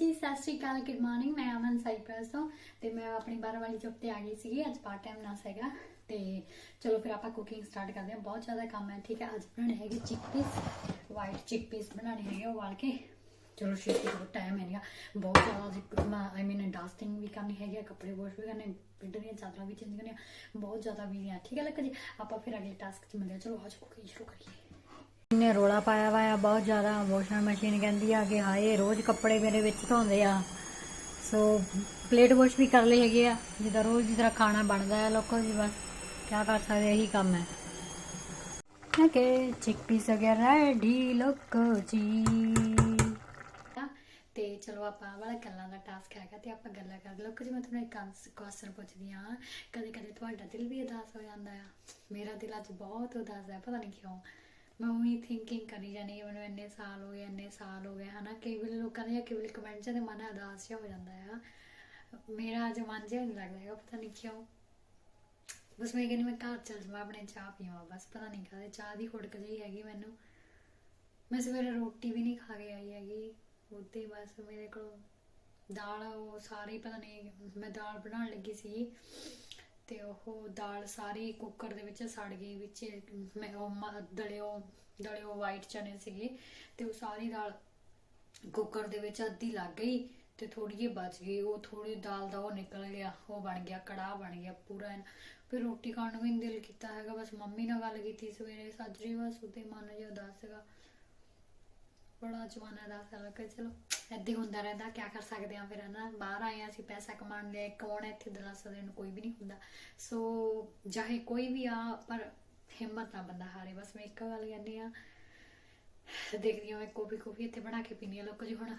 ਜੀ, ਸਤਿ ਸ਼੍ਰੀ ਅਕਾਲ good morning ਮੈਂ ਅਮਨ ਸਾਈਪ੍ਰਸ ਤੋਂ, ਤੇ ਮੈਂ ਆਪਣੀ 12 ਵਾਲੀ ਜੌਬ ਤੇ ਆ ਗਈ ਸੀਗੀ, ਅੱਜ ਪਾਰਟ ਟਾਈਮ ਨਾ ਹੈਗਾ, ਤੇ ਚਲੋ ਫਿਰ ਆਪਾਂ ਕੁਕਿੰਗ ਸਟਾਰਟ ਕਰਦੇ ਹਾਂ, ਬਹੁਤ ਜ਼ਿਆਦਾ ਕੰਮ ਹੈ, ਠੀਕ ਹੈ, ਅੱਜ ਬਣਾਉਣੇ ਹੈਗੇ ਚਿਕਪੀਸ ਵਾਈਟ ਚਿਕਪੀਸ ਬਣਾਉਣੇ ਹੈਗੇ, ਉਬਾਲ ਕੇ, ਚਲੋ ਛੇਤੀ ਬਹੁਤ ਟਾਈਮ ਹੈ ਨਹੀਂਗਾ ਬਹੁਤ ਜ਼ਿਆਦਾ ਆਈ ਮੀਨ ਡਸਟਿੰਗ ਵੀ ਕਰਨੀ ਹੈਗੀ ਆ, ਕੱਪੜੇ ਵਾਸ਼ ਵੀ ਕਰਨੇ ਪਿੰਡ ਦੀਆਂ ਚਾਦਰਾਂ ਵੀ ਚੇਂਜ ਕਰਨੀਆਂ, ਬਹੁਤ ਜ਼ਿਆਦਾ ਵੀ ਹੈ ਠੀਕ ਹੈ ਲੱਕ ਜੀ, ਆਪਾਂ ਫਿਰ ਅਗਲੇ ਟਾਸਕ 'ਚ ਮਿਲਦੇ ਹਾਂ, ਚਲੋ ਅੱਜ ਕੁਕਿੰਗ ਸ਼ੁਰੂ ਕਰੀਏ। ਨੇ ਰੋਲਾ ਪਾਇਆ ਵਾ ਬਹੁਤ ਜ਼ਿਆਦਾ ਵਾਸ਼ਿੰਗ ਮਸ਼ੀਨ ਕਹਿੰਦੀ ਆ ਕਿ ਹਾਏ, ਰੋਜ਼ ਕੱਪੜੇ ਮੇਰੇ ਵਿੱਚ ਧੋਂਦੇ ਆ। ਸੋ ਪਲੇਟ ਵਾਸ਼ ਵੀ ਕਰ ਲਈ ਹੈਗੇ ਆ, ਜਿੱਦਾਂ ਰੋਜ਼ ਦੀ ਤਰ੍ਹਾਂ ਖਾਣਾ ਬਣਦਾ ਹੈ ਲੋਕੋ ਜੀ ਬਸ ਕੀ ਕਰ ਸਕਦੇ, ਇਹੀ ਕੰਮ ਹੈ। ਓਕੇ ਚਿਕ ਪੀਸ ਵਗੈਰਾ ਰੈਡੀ ਲੋਕੋ ਜੀ। ਤੇ ਚਲੋ ਆਪਾਂ ਵਾਲਾ ਗੱਲਾਂ ਦਾ ਟਾਸਕ ਹੈਗਾ ਤੇ ਆਪਾਂ ਗੱਲਾਂ ਕਰ ਲੋਕੋ ਜੀ, ਮੈਂ ਤੁਹਾਨੂੰ ਇੱਕ ਕੁਐਸਚਨ ਪੁੱਛਦੀ ਆ ਕਦੇ ਕਦੇ ਤੁਹਾਡਾ ਦਿਲ ਵੀ ਉਦਾਸ ਹੋ ਜਾਂਦਾ ਆ? ਮੇਰਾ ਦਿਲ ਅੱਜ ਬਹੁਤ ਉਦਾਸ ਹੈ, ਪਤਾ ਨਹੀਂ ਕਿਉਂ। ਮੈਂ ਉਹੀ ਥਿੰਕਿੰਗ ਕਰੀ ਜਾਨੀ ਮੈਨੂੰ ਇੰਨੇ ਸਾਲ ਹੋ ਗਏ, ਇੰਨੇ ਸਾਲ ਹੋ ਗਏ, ਹਨਾ, ਕਈ ਵੇਲੇ ਲੋਕਾਂ ਦੇ ਜਾਂ ਕਈ ਵੇਲੇ ਕਮੈਂਟਸ ਦੇ ਮਨ ਉਦਾਸ ਜਿਹਾ ਹੋ ਜਾਂਦਾ ਆ। ਮੇਰਾ ਅੱਜ ਮਨ ਜਿਹਾ ਨਹੀਂ ਲੱਗਦਾ ਹੈਗਾ, ਪਤਾ ਨਹੀਂ ਕਿਉਂ। ਬਸ ਮੈਂ ਕਹਿੰਦੀ ਮੈਂ ਘਰ ਚੱਲ ਜਾਵਾਂ ਆਪਣੇ ਚਾਹ ਪੀਵਾਂ ਬਸ, ਪਤਾ ਨਹੀਂ ਕਾਹਦੇ, ਚਾਹ ਦੀ ਖੁੜਕ ਜਿਹੀ ਹੈਗੀ ਮੈਨੂੰ। ਮੈਂ ਸਵੇਰੇ ਰੋਟੀ ਵੀ ਨਹੀਂ ਖਾ ਕੇ ਆਈ ਹੈਗੀ ਉੱਤੇ ਬਸ ਮੇਰੇ ਕੋਲ ਦਾਲ ਉਹ ਸਾਰੀ ਪਤਾ ਨਹੀਂ ਮੈਂ ਦਾਲ ਬਣਾਉਣ ਲੱਗੀ ਸੀ। ਤੇ ਉਹ ਦਾਲ ਸਾਰੀ ਕੁੱਕਰ ਦੇ ਵਿੱਚ ਸੜ ਗਈ, ਵਿੱਚ ਮੈਂ ਉਹ ਦਲਿਓ ਦਲਿਓ ਵਾਈਟ ਚਨੇ ਸੀਗੇ ਤੇ ਉਹ ਸਾਰੀ ਦਾਲ ਕੁੱਕਰ ਦੇ ਵਿੱਚ ਅੱਧੀ ਲੱਗ ਗਈ ਤੇ ਥੋੜੀ ਜਿਹੀ ਬਚ ਗਈ। ਉਹ ਥੋੜੀ ਦਾਲ ਦਾ ਉਹ ਨਿਕਲ ਗਿਆ, ਉਹ ਬਣ ਗਿਆ, ਕੜਾਹ ਬਣ ਗਿਆ ਪੂਰਾ ਫਿਰ ਰੋਟੀ ਖਾਣ ਨੂੰ ਵੀ ਨਹੀਂ ਦਿਲ ਕੀਤਾ ਹੈਗਾ, ਬਸ ਮੰਮੀ ਨਾਲ ਗੱਲ ਕੀਤੀ ਸਵੇਰੇ, ਸਾਜਰੀ ਬਸ ਉਹਦੇ ਮਨ ਜਿਹਾ ਉਦਾਸ ਸੀਗਾ। ਬੜਾ ਜਵਾਨਾ ਦਾ ਸਾਲ ਕਿ ਚਲੋ ਏਦਾਂ ਹੁੰਦਾ ਰਹਿੰਦਾ ਕੀ ਕਰ ਸਕਦੇ ਆ ਫਿਰ, ਹਨਾ? ਬਾਹਰ ਆਏ ਆ ਅਸੀਂ, ਪੈਸਾ ਕਮਾਉਣ ਦੇ ਕੌਣ ਹੈ ਇੱਥੇ ਦਲਾਸਾ ਦੇਣ ਕੋਈ ਵੀ ਨਹੀਂ ਹੁੰਦਾ। ਸੋ, ਚਾਹੇ ਕੋਈ ਵੀ ਆ, ਪਰ ਹਿੰਮਤ ਨਾ ਬੰਦਾ ਹਾਰੇ। ਬਸ ਮੈਂ ਇੱਕ ਗੱਲ ਕਹਿੰਦੀ ਆ ਦੇਖਦੀ ਹਾਂ ਮੈਂ ਕੋਫੀ ਕੋਫੀ ਇੱਥੇ ਬਣਾ ਕੇ ਪੀਣੀ ਆ ਲੋਕੋ ਜੀ ਹੁਣ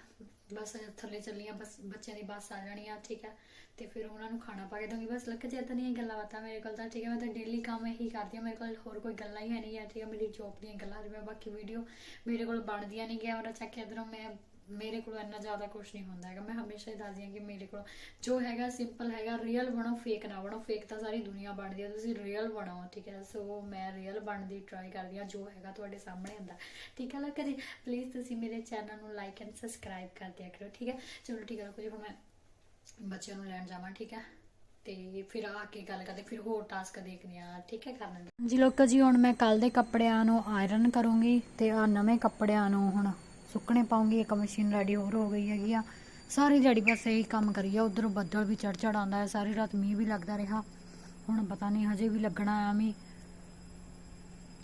ਬਸ ਥੱਲੇ ਚੱਲੀ ਆ ਬਸ ਬੱਚਿਆਂ ਦੀ ਬੱਸ ਆ ਜਾਣੀ ਆ, ਠੀਕ ਆ। ਤੇ ਫਿਰ ਉਹਨਾਂ ਨੂੰ ਖਾਣਾ ਪਾ ਕੇ ਦਊਂਗੀ। ਬਸ ਲੱਕ ਜੇ ਤਾਂ ਨਹੀਂ ਗੱਲਾਂ ਬਾਤਾਂ ਮੇਰੇ ਕੋਲ ਤਾਂ, ਠੀਕ ਹੈ ਮੈਂ ਤਾਂ ਡੇਲੀ ਕੰਮ ਇਹੀ ਕਰਦੀ ਆ ਮੇਰੇ ਕੋਲ ਹੋਰ ਕੋਈ ਗੱਲਾਂ ਹੀ ਹੈ ਨਹੀਂ ਆ, ਠੀਕ ਹੈ ਮੇਰੀ ਜੋਬ ਦੀਆਂ ਗੱਲਾਂ ਜਿਵੇਂ ਬਾਕੀ ਵੀਡੀਓ ਮੇਰੇ ਕੋਲ ਬਣਦੀਆਂ ਨਹੀਂ ਗਿਆ ਔਰ ਚੱਕ ਇਧਰੋਂ ਮੈਂ ਮੇਰੇ ਕੋਲ ਇੰਨਾ ਜ਼ਿਆਦਾ ਕੁਝ ਨਹੀਂ ਹੁੰਦਾ ਹੈਗਾ। ਮੈਂ ਹਮੇਸ਼ਾ ਹੀ ਦੱਸਦੀ ਹਾਂ ਕਿ ਮੇਰੇ ਕੋਲ ਜੋ ਹੈਗਾ ਸਿੰਪਲ ਹੈਗਾ ਰੀਅਲ ਬਣੋ ਫੇਕ ਨਾ ਬਣੋ ਫੇਕ ਤਾਂ ਸਾਰੀ ਦੁਨੀਆ ਬਣਦੀ ਹੈ। ਤੁਸੀਂ ਰੀਅਲ ਬਣੋ, ਠੀਕ ਹੈ? ਸੋ ਮੈਂ ਰੀਅਲ ਬਣਨ ਦੀ ਟਰਾਈ ਕਰਦੀ ਹਾਂ ਜੋ ਹੈਗਾ ਤੁਹਾਡੇ ਸਾਹਮਣੇ ਹੁੰਦਾ। ਠੀਕ ਹੈ ਲੱਗਾ ਜੀ? ਪਲੀਜ਼ ਤੁਸੀਂ ਮੇਰੇ ਚੈਨਲ ਨੂੰ ਲਾਈਕ ਐਂਡ ਸਬਸਕ੍ਰਾਈਬ ਕਰ ਦਿਆ ਕਰੋ, ਠੀਕ ਹੈ? ਚਲੋ ਠੀਕ ਹੈ ਕੁਝ ਹੁਣ ਮੈਂ ਬੱਚਿਆਂ ਨੂੰ ਲੈਣ ਜਾਵਾਂ, ਠੀਕ ਹੈ? ਤੇ ਫਿਰ ਆ ਕੇ ਗੱਲ ਕਰਦੇ, ਫਿਰ ਹੋਰ ਟਾਸਕ ਦੇਖਦੇ ਆ ਠੀਕ ਹੈ ਕਰਨ ਜੀ ਲੋਕੋ ਜੀ, ਹੁਣ ਮੈਂ ਕੱਲ ਦੇ ਕੱਪੜਿਆਂ ਨੂੰ ਆਇਰਨ ਕਰੂੰਗੀ ਤੇ ਆ ਨਵੇਂ ਕੱਪੜਿਆਂ ਨੂੰ ਹੁਣ ਸੁੱਕਣੇ ਪਾਉਂਗੀ, ਇੱਕ ਮਸ਼ੀਨ ਰੈਡੀ ਹੋਰ ਹੋ ਗਈ ਹੈਗੀ ਆ। ਸਾਰੀ ਦਿਹਾੜੀ ਬਸ ਇਹੀ ਕੰਮ ਕਰੀ ਆ, ਉਧਰ ਬੱਦਲ ਵੀ ਚੜ ਚੜ ਆਉਂਦਾ ਹੈ, ਸਾਰੀ ਰਾਤ ਮੀਂਹ ਵੀ ਲੱਗਦਾ ਰਿਹਾ। ਹੁਣ ਪਤਾ ਨਹੀਂ ਹਜੇ ਵੀ ਲੱਗਣਾ ਆ ਮੀਂਹ।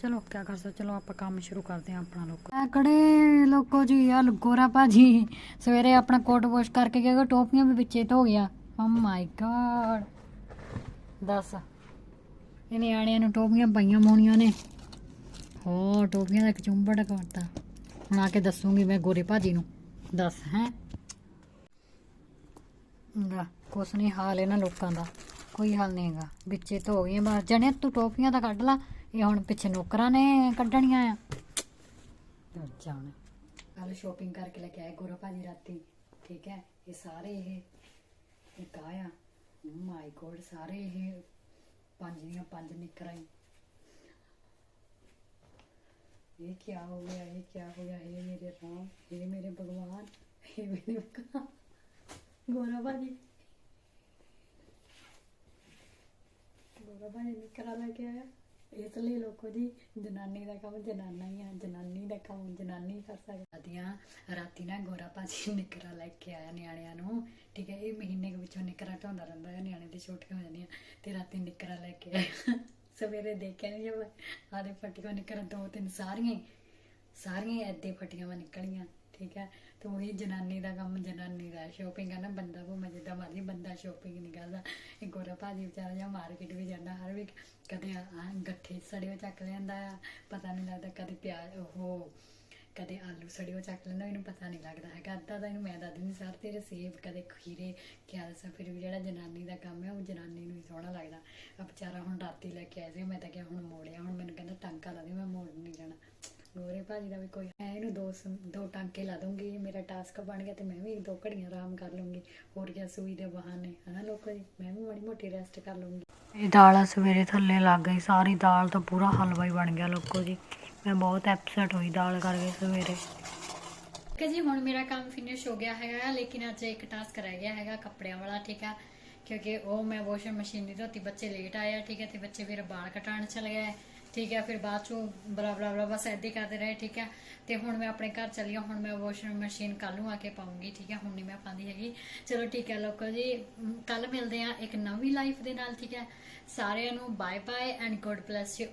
ਚਲੋ ਕੀ ਕਰ ਸਕਦੇ, ਚਲੋ ਆਪਾਂ ਕੰਮ ਸ਼ੁਰੂ ਕਰਦੇ ਹਾਂ ਆਪਣਾ ਲੋਕੋ। ਆਕੜੇ ਲੋਕੋ ਜੀ ਆ ਗੋਰਾ ਭਾਜੀ, ਸਵੇਰੇ ਆਪਣਾ ਕੋਟ ਵਾਸ਼ ਕਰਕੇ ਗਿਆ ਟੋਪੀਆਂ ਵੀ ਵਿੱਚੇ ਧੋ ਗਿਆ। ਓ ਮਾਈ ਗॉड ਦੱਸ, ਇਹ ਨਿਆਣਿਆਂ ਨੂੰ ਟੋਪੀਆਂ ਪਾਈਆਂ ਮੋਣੀਆਂ ਨੇ। ਹੋ ਟੋਪੀਆਂ ਦਾ ਇੱਕ ਚੁੰਬੜ ਕਰਤਾ ਹੁਣ ਕੇ ਦੱਸੂਗੀ ਮੈਂ ਗੋਰੇ ਭਾਜੀ ਨੂੰ। ਦੱਸ ਹੈ। ਨਾ ਕੁਛ ਨਹੀਂ ਹਾਲ ਇਹਨਾਂ ਲੋਕਾਂ ਦਾ। ਕੋਈ ਹਾਲ ਨਹੀਂ ਹੈਗਾ। ਵਿੱਚੇ ਧੋ ਗਈਆਂ ਮਾਰ ਜਣੇ ਤੂੰ ਟੋਪੀਆਂ ਤਾਂ ਕੱਢ ਲਾ। ਇਹ ਹੁਣ ਪਿੱਛੇ ਨੌਕਰਾਂ ਨੇ ਕੱਢਣੀਆਂ ਆ। ਅੱਛਾ ਕੱਲ ਸ਼ੋਪਿੰਗ ਕਰਕੇ ਲੈ ਕੇ ਆਏ ਗੋਰਾ ਭਾਜੀ ਰਾਤੀ। ਠੀਕ ਹੈ? ਇਹ ਸਾਰੇ ਇਹ ਇੱਕ ਆਇਆ ਮਾਈ ਗੋਡ ਸਾਰੇ ਇਹ ਪੰਜ ਦੀਆਂ ਪੰਜ ਨਿਕਰਾਂ ਹੀ। ये क्या हो गया ये क्या हो गया हे मेरे राम हे मेरे भगवान हे मेरे भगवान गोरा भाजी ਗੋਰਾ ਭਾਜੀ ਨਿਕਰਾ ਲੈ ਕੇ ਆਇਆ ਇਸ ਲਈ ਲੋਕੋ ਜੀ ਜਨਾਨੀ ਦਾ ਕੰਮ ਜਨਾਨਾ ਹੀ ਆ ਜਨਾਨੀ ਦਾ ਕੰਮ ਜਨਾਨੀ ਕਰ ਸਕਦੀ ਆ ਰਾਤੀ ਨਾ ਗੋਰਾ ਭਾਜੀ ਨਿਕਰਾ ਲੈ ਕੇ ਆਇਆ ਨਿਆਣਿਆਂ ਨੂੰ ਠੀਕ ਹੈ ਇਹ ਮਹੀਨੇ ਦੇ ਵਿੱਚੋਂ ਨਿਕਰਾ ਢਾਉਂਦਾ ਰਹਿੰਦਾ ਹੈ ਨਿਆਣੇ ਦੀ ਛੋਟੀਆਂ ਹੋ ਜਾਂਦੀਆਂ ਤੇ ਰਾਤੀ ਨਿਕਰਾ ਲੈ ਕੇ ਆਇਆ ਸਵੇਰੇ ਦੇਖਿਆ ਨਹੀਂ ਜਦ ਆਦੇ ਫਟੀਆਂ ਨਿਕਲ ਦੋ ਤਿੰਨ ਸਾਰੀਆਂ ਹੀ ਸਾਰੀਆਂ ਐਦੇ ਫਟੀਆਂ ਵਾ ਨਿਕਲੀਆਂ, ਠੀਕ ਹੈ ਤੇ ਉਹੀ ਜਨਾਨੀ ਦਾ ਕੰਮ, ਜਨਾਨੀ ਦਾ ਸ਼ੋਪਿੰਗ ਕਰਨਾ ਬੰਦਾ ਭਾਵੇਂ ਜਿੱਦਾਂ ਮਰਜ਼ੀ, ਬੰਦਾ ਸ਼ੋਪਿੰਗ ਨਹੀਂ ਕਰਦਾ। ਇਹ ਗੋਰਾ ਭਾਜੀ ਵਿਚਾਰਾ ਜਾਂ ਮਾਰਕੀਟ ਵੀ ਜਾਂਦਾ ਹਰ ਵੀ ਕਦੇ ਆ ਗੱਠੇ ਸੜੇ ਹੋਏ ਚੱਕ ਲੈਂਦਾ ਆ, ਪਤਾ ਨਹੀਂ ਲੱਗਦਾ ਕਦੇ ਪਿਆਜ਼ ਉਹ ਕਦੇ ਆਲੂ ਸੜੇ ਹੋਏ ਚੱਕ ਲੈਂਦਾ ਇਹਨੂੰ ਪਤਾ ਨਹੀਂ ਲੱਗਦਾ ਹੈਗਾ। ਅੱਧਾ ਤਾਂ ਇਹਨੂੰ ਮੈਂ ਦੱਸਦੀ ਨਹੀਂ ਸਰ, ਤੇਰੇ ਸੇਬ ਕਦੇ ਖੀਰੇ ਕਿਆ ਦੱਸਾਂ ਫਿਰ ਵੀ ਜਿਹੜਾ ਜਨਾਨੀ ਦਾ ਕੰਮ ਹੈ, ਉਹ ਜਨਾਨੀ ਨੂੰ ਹੀ ਸੋਹਣਾ ਲੱਗਦਾ। ਆ ਵਿਚਾਰਾ ਹੁਣ ਰਾਤੀ ਲੈ ਕੇ ਆਇਆ ਸੀ, ਮੈਂ ਤਾਂ ਕਿਹਾ ਹੁਣ ਮੋੜਿਆ, ਹੁਣ ਮੈਨੂੰ ਕਹਿੰਦਾ ਟਾਂਕਾ ਲਾ ਦੇ, ਮੈਂ ਮੋੜ ਨਹੀਂ ਜਾਣਾ। ਗੋਰੇ ਭਾਜੀ ਦਾ ਵੀ ਕੋਈ ਮੈਂ ਇਹਨੂੰ ਦੋ ਦੋ ਟਾਂਕੇ ਲਾ ਦੂੰਗੀ ਮੇਰਾ ਟਾਸਕ ਬਣ ਗਿਆ ਤੇ ਮੈਂ ਵੀ ਦੋ ਘੜੀਆਂ ਆਰਾਮ ਕਰ ਲੂੰਗੀ ਹੋਰ ਕਿਆ ਸੂਈ ਦੇ ਬਹਾਨੇ, ਹਨਾ ਲੋਕੋ ਜੀ? ਮੈਂ ਵੀ ਮਾੜੀ ਮੋਟੀ ਰੈਸਟ ਕਰ ਲੂੰਗੀ ਇਹ ਦਾਲ ਸਵੇਰੇ ਥੱਲੇ ਲੱਗ ਗਈ, ਸਾਰੀ ਦਾਲ ਤਾਂ ਪੂਰਾ ਹਲਵਾ ਹੀ ਬਣ ਗਿਆ ਲੋਕੋ ਜੀ। ਮੈਂ ਬਹੁਤ ਐਪਸੈਟ ਹੋਈ ਦਾਲ ਕਰਕੇ ਸਵੇਰੇ। ਕਿ ਜੀ, ਹੁਣ ਮੇਰਾ ਕੰਮ ਫਿਨਿਸ਼ ਹੋ ਗਿਆ ਹੈਗਾ, ਲੇਕਿਨ ਅੱਜ ਇੱਕ ਟਾਸਕ ਰਹਿ ਗਿਆ ਹੈਗਾ ਕੱਪੜਿਆਂ ਵਾਲਾ, ਠੀਕ ਹੈ। ਕਿਉਂਕਿ ਉਹ ਮੈਂ ਵਾਸ਼ਿੰਗ ਮਸ਼ੀਨ ਨਹੀਂ ਧੋਤੀ, ਬੱਚੇ ਲੇਟ ਆਏ ਠੀਕ ਹੈ, ਤੇ ਬੱਚੇ ਮੇਰੇ ਵਾਲ ਕਟਾਉਣ ਚਲੇ ਗਏ। ਠੀਕ ਹੈ, ਫਿਰ ਬਾਅਦ ਚੋਂ ਬਲਾ ਬਲਾ ਬਲਾ ਬਸ ਏਦਾਂ ਕਰਦੇ ਰਹੇ, ਠੀਕ ਹੈ। ਤੇ ਹੁਣ ਮੈਂ ਆਪਣੇ ਘਰ ਚੱਲੀ ਹਾਂ, ਹੁਣ ਮੈਂ ਵਾਸ਼ਿੰਗ ਮਸ਼ੀਨ ਕੱਲ ਨੂੰ ਆ ਕੇ ਪਾਉਂਗੀ, ਠੀਕ ਹੈ। ਹੁਣ ਨਹੀਂ ਮੈਂ ਪਾਉਂਦੀ ਹੈਗੀ। ਚਲੋ ਠੀਕ ਹੈ, ਲੋਕੋ ਜੀ ਕੱਲ ਮਿਲਦੇ ਆ ਇੱਕ ਨਵੀਂ ਲਾਈਫ ਦੇ ਨਾਲ, ਠੀਕ ਹੈ। ਸਾਰਿਆਂ ਨੂੰ bye bye and god bless you